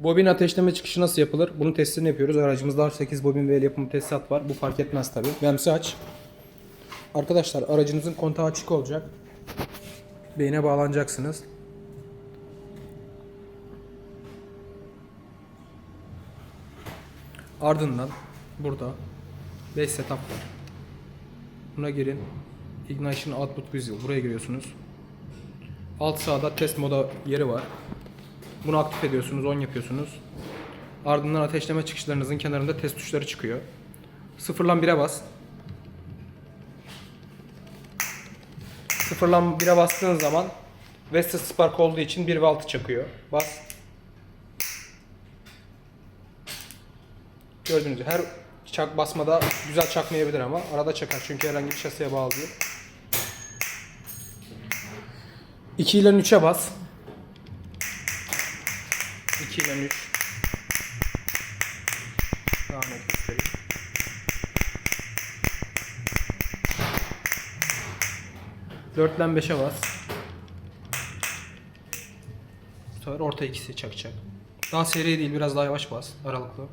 Bobin ateşleme çıkışı nasıl yapılır? Bunun testini yapıyoruz. Aracımızda 8 bobin ve el yapımı tesisat var. Bu fark etmez tabi. Memsi aç. Arkadaşlar aracınızın kontağı açık olacak. Beyne bağlanacaksınız. Ardından burada 5 setup var. Buna girin. Ignition Output Visual. Buraya giriyorsunuz. Alt sağda test moda yeri var. Bunu aktif ediyorsunuz, on yapıyorsunuz. Ardından ateşleme çıkışlarınızın kenarında test tuşları çıkıyor. Sıfırlan 1'e bas. Sıfırlan 1'e bastığın zaman Vested Spark olduğu için 1 ve 6 çakıyor. Bas. Gördüğünüz gibi her çak basmada güzel çakmayabilir ama arada çakar çünkü herhangi bir şaseye bağlı değil. 2 ile 3'e bas. 2 ile 3. Daha net göstereyim. Dörtten 5'e bas. Bu sefer orta ikisi çakacak. Daha seri değil biraz daha yavaş bas aralıklı.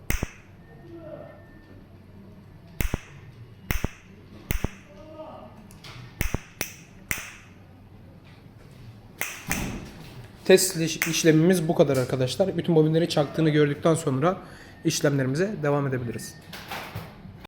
Test iş- işlemimiz bu kadar arkadaşlar. Bütün bobinleri çaktığını gördükten sonra işlemlerimize devam edebiliriz.